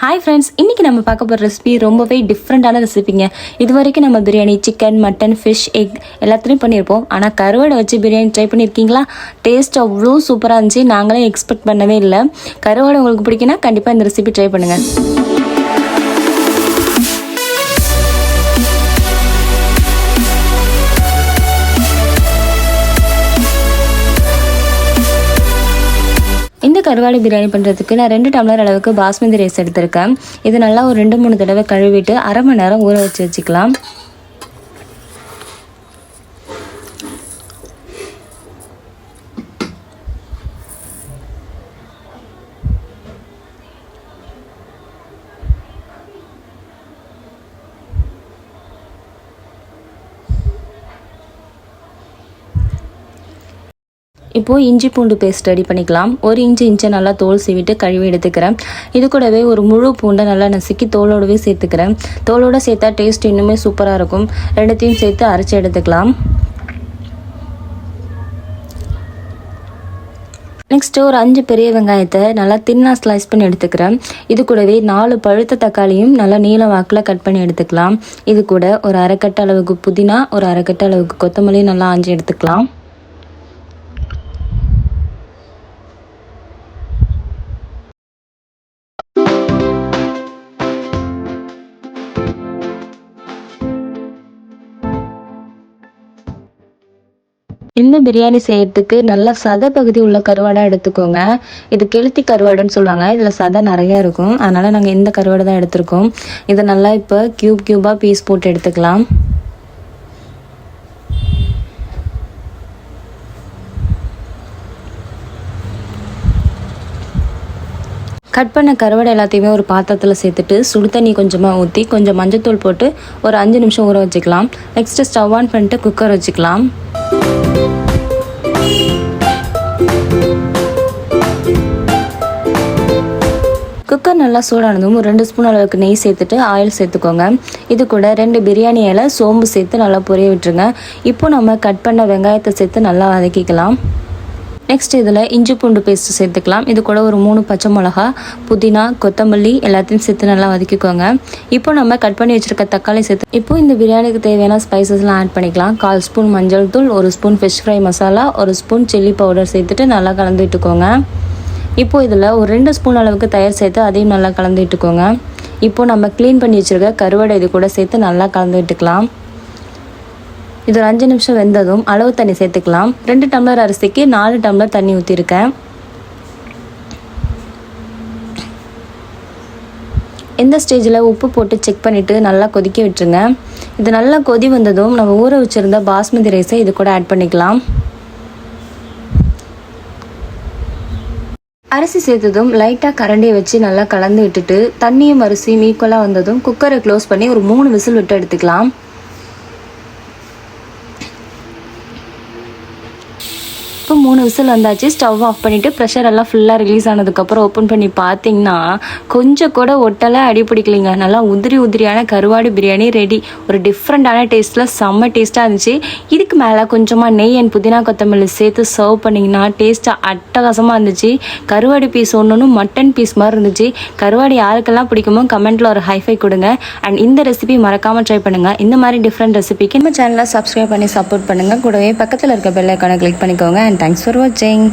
Hi friends இன்றைக்கி நம்ம பார்க்க போகிற ரெசிபி ரொம்பவே டிஃப்ரெண்ட்டான ரெசிபிங்க இது வரைக்கும் நம்ம biryani chicken mutton fish egg எல்லாத்துலேயும் பண்ணியிருப்போம். ஆனால் கருவாடை வச்சு பிரியாணி ட்ரை பண்ணியிருக்கீங்களா? டேஸ்ட் அவ்வளோ சூப்பராக இருந்துச்சு. நாங்களே எக்ஸ்பெக்ட் பண்ணவே இல்லை. கருவாடை உங்களுக்கு பிடிக்குன்னா கண்டிப்பாக இந்த ரெசிபி ட்ரை பண்ணுங்கள் கருவாடு பிரியாணி பண்ணுறதுக்கு நான் ரெண்டு டம்ளர் அளவுக்கு பாஸ்மதி ரைஸ் எடுத்திருக்கேன். இது நல்லா ஒரு ரெண்டு மூணு தடவை கழுவிட்டு அரை மணி நேரம் ஊற வச்சு வச்சுக்கலாம். இப்போது இஞ்சி பூண்டு பேஸ்ட் ரெடி பண்ணிக்கலாம். ஒரு இஞ்சி இன்ச்சை நல்லா தோல் சீவிட்டு கழுவி எடுத்துக்கிறேன். இது கூடவே ஒரு முழு பூண்டை நல்லா நசுக்கி தோலோடவே சேர்த்துக்கிறேன். தோலோட சேர்த்தா டேஸ்ட் இன்னுமே சூப்பராக இருக்கும். ரெண்டுத்தையும் சேர்த்து அரைச்சி எடுத்துக்கலாம். நெக்ஸ்ட்டு ஒரு அஞ்சு பெரிய வெங்காயத்தை நல்லா தின்னாக ஸ்லைஸ் பண்ணி எடுத்துக்கிறேன். இது கூடவே நாலு பழுத்த தக்காளியும் நல்லா நீல வாக்கில் கட் பண்ணி எடுத்துக்கலாம். இது கூட ஒரு அரைக்கட்ட அளவுக்கு புதினா ஒரு அரைக்கட்ட அளவுக்கு கொத்தமல்லி நல்லா ஆஞ்சி எடுத்துக்கலாம். இந்த பிரியாணி செய்யறதுக்கு நல்லா சதை பகுதி உள்ள கருவாடாக எடுத்துக்கோங்க. இது கெளுத்தி கருவாடுன்னு சொல்லுவாங்க. இதில் சதை நிறையா இருக்கும். அதனால் நாங்கள் இந்த கருவாடை தான் எடுத்திருக்கோம். இதை நல்லா இப்போ க்யூப் க்யூபாக பீஸ் போட்டு எடுத்துக்கலாம். கட் பண்ண கருவாடை எல்லாத்தையுமே ஒரு பாத்திரத்தில் சேர்த்துட்டு சுடு தண்ணி கொஞ்சமாக ஊற்றி கொஞ்சம் மஞ்சத்தூள் போட்டு ஒரு அஞ்சு நிமிஷம் ஊற வச்சுக்கலாம். நெக்ஸ்ட்டு ஸ்டவ் ஆன் பண்ணிட்டு குக்கர் வச்சுக்கலாம். குக்கர் நல்லா சூடானதும் ஒரு ரெண்டு ஸ்பூன் அளவுக்கு நெய் சேர்த்துட்டு ஆயில் சேர்த்துக்கோங்க. இது கூட ரெண்டு பிரியாணி இலை சோம்பு சேர்த்து நல்லா பொரிய விட்டுருங்க. இப்போ நம்ம கட் பண்ண வெங்காயத்தை சேர்த்து நல்லா வதக்கிக்கலாம். நெக்ஸ்ட் இதில் இஞ்சி பூண்டு பேஸ்ட் சேர்த்துக்கலாம். இது கூட ஒரு மூணு பச்சை மிளகா புதினா கொத்தமல்லி எல்லாத்தையும் சேர்த்து நல்லா வதக்கிக்கோங்க. இப்போ நம்ம கட் பண்ணி வச்சுருக்க தக்காளி சேர்த்து இப்போ இந்த பிரியாணிக்கு தேவையான ஸ்பைசஸ்லாம் ஆட் பண்ணிக்கலாம். கால் ஸ்பூன் மஞ்சள் தூள் ஒரு ஸ்பூன் ஃபிஷ் ஃப்ரை மசாலா ஒரு ஸ்பூன் சில்லி பவுடர் சேர்த்துட்டு நல்லா கலந்து விட்டுக்கோங்க. இப்போ இதில் ஒரு ரெண்டு ஸ்பூன் அளவுக்கு தயார் சேர்த்து அதையும் நல்லா கலந்து விட்டுக்கோங்க நம்ம க்ளீன் பண்ணி வச்சுருக்க கருவாடை இது கூட சேர்த்து நல்லா கலந்து விட்டுக்கலாம் இது ஒரு அஞ்சு நிமிஷம் வெந்ததும் அளவு தண்ணி சேர்த்துக்கலாம். ரெண்டு டம்ளர் அரிசிக்கு நாலு டம்ளர் தண்ணி ஊற்றிருக்கேன் எந்த ஸ்டேஜில் உப்பு போட்டு செக் பண்ணிவிட்டு நல்லா கொதிக்க விட்டுருங்க. இது நல்லா கொதி வந்ததும் நம்ம ஊற வச்சுருந்த பாஸ்மதி ரைஸை இது கூட ஆட் பண்ணிக்கலாம். அரிசி சேர்த்ததும் லைட்டாக கரண்டியை வச்சு நல்லா கலந்து விட்டுட்டு தண்ணியும் அரிசியும் ஈக்குவலாக வந்ததும் குக்கரை க்ளோஸ் பண்ணி ஒரு மூணு விசில் விட்டு எடுத்துக்கலாம். இப்போ மூணு விசில் வந்தாச்சு. ஸ்டவ் ஆஃப் பண்ணிவிட்டு ப்ரெஷர் எல்லாம் ஃபுல்லாக ரிலீஸ் ஆனதுக்கப்புறம் ஓப்பன் பண்ணி பார்த்தீங்கன்னா கொஞ்சம் கூட ஒட்டலை அடி பிடிக்கலிங்க. நல்லா உதிரி உதிரியான கருவாடு பிரியாணி ரெடி ஒரு டிஃப்ரெண்ட்டான டேஸ்ட்டில் செம்ம டேஸ்ட்டாக இருந்துச்சு. இதுக்கு மேலே கொஞ்சமாக நெய் அண்ட் புதினா கொத்தமல்லி சேர்த்து சர்வ் பண்ணிங்கன்னா டேஸ்ட்டாக அட்டகாசமாக இருந்துச்சு. கருவாடு பீஸ் ஒன்று மட்டன் பீஸ் மாதிரி இருந்துச்சு. கருவாடு யாருக்கெல்லாம் பிடிக்குமோ கமெண்ட்டில் ஒரு ஹைஃபை கொடுங்க. அண்ட் இந்த ரெசிபி மறக்காமல் ட்ரை பண்ணுங்கள் இந்த மாதிரி டிஃப்ரெண்ட் ரெசிபிக்கு நம்ம சேனலை சப்ஸ்கிரைப் பண்ணி சப்போர்ட் பண்ணுங்கள் கூடவே பக்கத்தில் இருக்க பெல்லைக்கான கிளிக் பண்ணிக்கோங்க. And thanks for watching